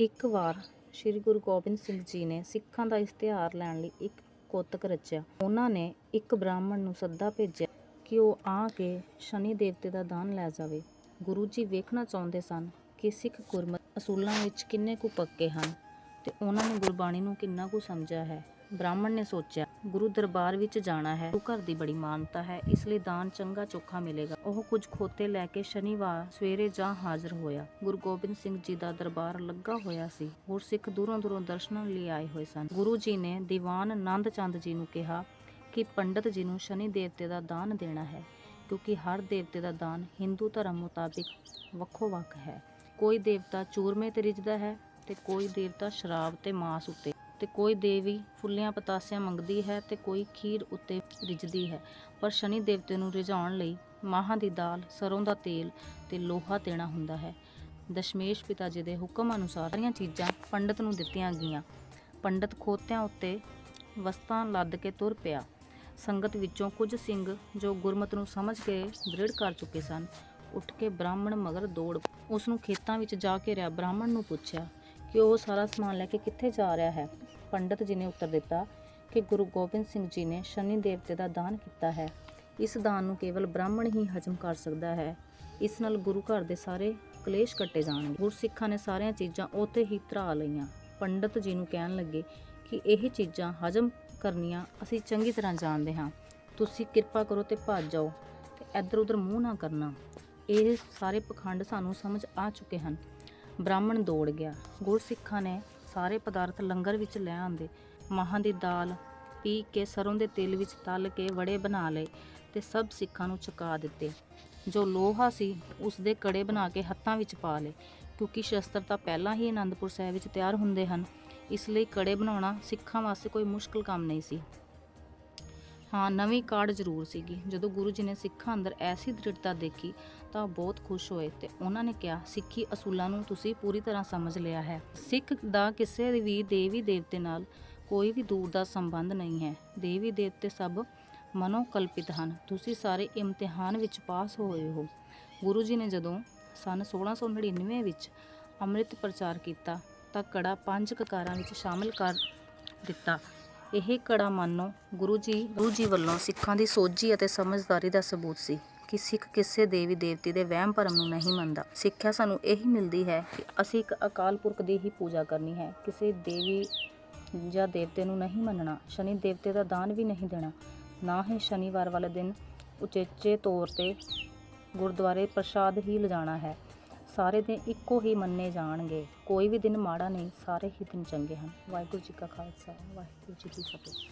ਇੱਕ ਵਾਰ ਸ੍ਰੀ ਗੁਰੂ ਗੋਬਿੰਦ ਸਿੰਘ ਜੀ ਨੇ ਸਿੱਖਾਂ ਦਾ ਇਸ਼ਤਿਹਾਰ ਲੈਣ ਲਈ ਇੱਕ ਕੋਤਕ ਰਚਿਆ। ਉਹਨਾਂ ਨੇ ਇੱਕ ਬ੍ਰਾਹਮਣ ਨੂੰ ਸੱਦਾ ਭੇਜਿਆ ਕਿ ਉਹ ਆ ਕੇ ਸ਼ਨੀ ਦੇਵਤੇ ਦਾ ਦਾਨ ਲੈ ਜਾਵੇ। ਗੁਰੂ ਜੀ ਵੇਖਣਾ ਚਾਹੁੰਦੇ ਸਨ ਕਿ ਸਿੱਖ ਗੁਰਮਤ ਅਸੂਲਾਂ ਵਿੱਚ ਕਿੰਨੇ ਕੁ ਪੱਕੇ ਹਨ ਤੇ ਉਹਨਾਂ ਨੇ ਗੁਰਬਾਣੀ ਨੂੰ ਕਿੰਨਾ ਕੁ ਸਮਝਿਆ ਹੈ। ਬ੍ਰਾਹਮਣ ਨੇ ਸੋਚਿਆ, ਗੁਰੂ ਦਰਬਾਰ ਵਿੱਚ ਜਾਣਾ ਹੈ। ਗੁਰੂ ਘਰ ਦੀ ਬੜੀ ਮਾਨਤਾ ਹੈ। ਇਸ ਲਈ ਦਾਨ ਚੰਗਾ ਚੋਖਾ ਮਿਲੇਗਾ। ਉਹ ਕੁਝ ਖੋਤੇ ਲੈ ਕੇ ਸ਼ਨੀਵਾਰ ਸਵੇਰੇ ਜਾ ਹਾਜ਼ਰ ਹੋਇਆ। ਗੁਰੂ ਗੋਬਿੰਦ ਸਿੰਘ ਜੀ ਦਾ ਦਰਬਾਰ ਲੱਗਾ ਹੋਇਆ ਸੀ। ਹੋਰ ਸਿੱਖ ਦੂਰੋਂ ਦੂਰੋਂ ਦਰਸ਼ਨਾਂ ਲਈ ਆਏ ਹੋਏ ਸਨ। ਗੁਰੂ ਜੀ ਨੇ ਦੀਵਾਨ ਆਨੰਦ ਚੰਦ ਜੀ ਨੂੰ ਕਿਹਾ ਕਿ ਪੰਡਤ ਜੀ ਨੂੰ ਸ਼ਨੀ ਦੇਵਤੇ ਦਾ ਦਾਨ ਦੇਣਾ ਹੈ, ਕਿਉਂਕਿ ਹਰ ਦੇਵਤੇ ਦਾ ਦਾਨ ਹਿੰਦੂ ਧਰਮ ਮੁਤਾਬਿਕ ਵੱਖੋ ਵੱਖ ਹੈ। ਕੋਈ ਦੇਵਤਾ ਚੂਰਮੇ ਤੇ ਰਿਝਦਾ ਹੈ ਤੇ ਕੋਈ ਦੇਵਤਾ ਸ਼ਰਾਬ ਤੇ ਮਾਸ ਉੱਤੇ। ਤੇ ਕੋਈ ਦੇਵੀ ਫੁੱਲਿਆਂ ਪਤਾਸਿਆਂ ਮੰਗਦੀ ਹੈ ਤੇ ਕੋਈ ਖੀਰ ਉੱਤੇ ਰਿਝਦੀ ਹੈ। ਪਰ ਸ਼ਨੀ ਦੇਵਤੇ ਨੂੰ ਰਿਝਾਉਣ ਲਈ ਮਾਹਾਂ ਦੀ ਦਾਲ, ਸਰੋਂ ਦਾ ਤੇਲ ਤੇ ਲੋਹਾ ਦੇਣਾ ਹੁੰਦਾ ਹੈ। ਦਸ਼ਮੇਸ਼ ਪਿਤਾ ਜੀ ਦੇ ਹੁਕਮ ਅਨੁਸਾਰ ਸਾਰੀਆਂ ਚੀਜ਼ਾਂ ਪੰਡਤ ਨੂੰ ਦਿੱਤੀਆਂ ਗਈਆਂ। ਪੰਡਤ ਖੋਤਿਆਂ ਉੱਤੇ ਵਸਤਾਂ ਲੱਦ ਕੇ ਤੁਰ ਪਿਆ। ਸੰਗਤ ਵਿੱਚੋਂ ਕੁਝ ਸਿੰਘ ਜੋ ਗੁਰਮਤ ਨੂੰ ਸਮਝ ਕੇ ਦ੍ਰਿੜ ਕਰ ਚੁੱਕੇ ਸਨ, ਉੱਠ ਕੇ ਬ੍ਰਾਹਮਣ ਮਗਰ ਦੌੜ, ਉਸ ਨੂੰ ਖੇਤਾਂ ਵਿੱਚ ਜਾ ਕੇ ਰਿਆ। ਬ੍ਰਾਹਮਣ ਨੂੰ ਪੁੱਛਿਆ ਕਿ ਉਹ ਸਾਰਾ ਸਮਾਨ ਲੈ ਕੇ ਕਿੱਥੇ ਜਾ ਰਿਹਾ ਹੈ? ਪੰਡਤ ਜੀ ਨੇ ਉੱਤਰ ਦਿੱਤਾ ਕਿ ਗੁਰੂ ਗੋਬਿੰਦ ਸਿੰਘ ਜੀ ਨੇ ਸ਼ਨੀ ਦੇਵਤੇ ਦਾ ਦਾਨ ਕੀਤਾ ਹੈ। ਇਸ ਦਾਨ ਨੂੰ ਕੇਵਲ ਬ੍ਰਾਹਮਣ ਹੀ ਹਜਮ ਕਰ ਸਕਦਾ ਹੈ। ਇਸ ਨਾਲ ਗੁਰੂ ਘਰ ਦੇ ਸਾਰੇ ਕਲੇਸ਼ ਕੱਟੇ ਜਾਣਗੇ। ਗੁਰਸਿੱਖਾਂ ਨੇ ਸਾਰੀਆਂ ਚੀਜ਼ਾਂ ਉੱਥੇ ਹੀ ਧਰਾ ਲਈਆਂ। ਪੰਡਤ ਜੀ ਨੂੰ ਕਹਿਣ ਲੱਗੇ ਕਿ ਇਹ ਚੀਜ਼ਾਂ ਹਜਮ ਕਰਨੀਆਂ ਅਸੀਂ ਚੰਗੀ ਤਰ੍ਹਾਂ ਜਾਣਦੇ ਹਾਂ। ਤੁਸੀਂ ਕਿਰਪਾ ਕਰੋ ਤੇ ਭੱਜ ਜਾਓ ਤੇ ਇੱਧਰ ਉੱਧਰ ਮੂੰਹ ਨਾ ਕਰਨਾ। ਇਹ ਸਾਰੇ ਪਖੰਡ ਸਾਨੂੰ ਸਮਝ ਆ ਚੁੱਕੇ ਹਨ। ਬ੍ਰਾਹਮਣ ਦੌੜ ਗਿਆ। ਗੁਰਸਿੱਖਾਂ ਨੇ ਸਾਰੇ ਪਦਾਰਥ ਲੰਗਰ ਵਿੱਚ ਲੈ ਆਂਦੇ ਮਾਹਾਂ ਦੀ ਦਾਲ ਪੀ ਕੇ ਸਰੋਂ ਦੇ ਤੇਲ ਵਿੱਚ ਤਲ ਕੇ ਵੜੇ ਬਣਾ ਲਏ ਤੇ ਸਭ ਸਿੱਖਾਂ ਨੂੰ ਚੁਕਾ ਦਿੱਤੇ। ਜੋ ਲੋਹਾ ਸੀ, ਉਸ ਦੇ ਕੜੇ ਬਣਾ ਕੇ ਹੱਥਾਂ ਵਿੱਚ ਪਾ ਲਏ, ਕਿਉਂਕਿ ਸ਼ਸਤਰ ਤਾਂ ਪਹਿਲਾਂ ਹੀ ਆਨੰਦਪੁਰ ਸਾਹਿਬ ਵਿੱਚ ਤਿਆਰ ਹੁੰਦੇ ਹਨ। ਇਸ ਲਈ ਕੜੇ ਬਣਾਉਣਾ ਸਿੱਖਾਂ ਵਾਸਤੇ ਕੋਈ ਮੁਸ਼ਕਲ ਕੰਮ ਨਹੀਂ ਸੀ। ਹਾਂ, ਨਵੀਂ ਕਾਢ ਜ਼ਰੂਰ ਸੀਗੀ। ਜਦੋਂ ਗੁਰੂ ਜੀ ਨੇ ਸਿੱਖਾਂ ਅੰਦਰ ਐਸੀ ਦ੍ਰਿੜਤਾ ਦੇਖੀ, ਤਾਂ ਉਹ ਬਹੁਤ ਖੁਸ਼ ਹੋਏ ਤੇ ਉਹਨਾਂ ਨੇ ਕਿਹਾ, ਸਿੱਖੀ ਅਸੂਲਾਂ ਨੂੰ ਤੁਸੀਂ ਪੂਰੀ ਤਰ੍ਹਾਂ ਸਮਝ ਲਿਆ ਹੈ। ਸਿੱਖ ਦਾ ਕਿਸੇ ਵੀ ਦੇਵੀ ਦੇਵਤੇ ਨਾਲ ਕੋਈ ਵੀ ਦੂਰ ਦਾ ਸੰਬੰਧ ਨਹੀਂ ਹੈ। ਦੇਵੀ ਦੇਵਤੇ ਸਭ ਮਨੋਕਲਪਿਤ ਹਨ। ਤੁਸੀਂ ਸਾਰੇ ਇਮਤਿਹਾਨ ਵਿੱਚ ਪਾਸ ਹੋਏ ਹੋ। ਗੁਰੂ ਜੀ ਨੇ ਜਦੋਂ ਸਨ 1699 ਵਿੱਚ ਅੰਮ੍ਰਿਤ ਪ੍ਰਚਾਰ ਕੀਤਾ, ਤਾਂ ਕੜਾ ਪੰਜ ਕਕਾਰਾਂ ਵਿੱਚ ਸ਼ਾਮਲ ਕਰ ਦਿੱਤਾ। ਇਹ ਕੜਾ ਮੰਨੋ, ਗੁਰੂ ਜੀ ਗੁਰੂ ਜੀ ਵੱਲੋਂ ਸਿੱਖਾਂ ਦੀ ਸੋਝੀ ਅਤੇ ਸਮਝਦਾਰੀ ਦਾ ਸਬੂਤ ਸੀ ਕਿ ਸਿੱਖ ਕਿਸੇ ਦੇਵੀ ਦੇਵਤੀ ਦੇ ਵਹਿਮ ਭਰਮ ਨੂੰ ਨਹੀਂ ਮੰਨਦਾ। ਸਿੱਖਿਆ ਸਾਨੂੰ ਇਹੀ ਮਿਲਦੀ ਹੈ ਕਿ ਅਸੀਂ ਇੱਕ ਅਕਾਲ ਪੁਰਖ ਦੀ ਹੀ ਪੂਜਾ ਕਰਨੀ ਹੈ। ਕਿਸੇ ਦੇਵੀ ਜਾਂ ਦੇਵਤੇ ਨੂੰ ਨਹੀਂ ਮੰਨਣਾ, ਸ਼ਨੀ ਦੇਵਤੇ ਦਾ ਦਾਨ ਵੀ ਨਹੀਂ ਦੇਣਾ, ਨਾ ਹੀ ਸ਼ਨੀਵਾਰ ਵਾਲੇ ਦਿਨ ਉਚੇਚੇ ਤੌਰ ਤੇ ਗੁਰਦੁਆਰੇ ਪ੍ਰਸ਼ਾਦ ਹੀ ਲਿਜਾਣਾ ਹੈ। ਸਾਰੇ ਦਿਨ ਇੱਕੋ ਹੀ ਮੰਨੇ ਜਾਣਗੇ। ਕੋਈ ਵੀ ਦਿਨ ਮਾੜਾ ਨਹੀਂ, ਸਾਰੇ ਹੀ ਦਿਨ ਚੰਗੇ ਹਨ। ਵਾਹਿਗੁਰੂ ਜੀ ਕਾ ਖਾਲਸਾ, ਵਾਹਿਗੁਰੂ ਜੀ ਕੀ ਫਤਿਹ।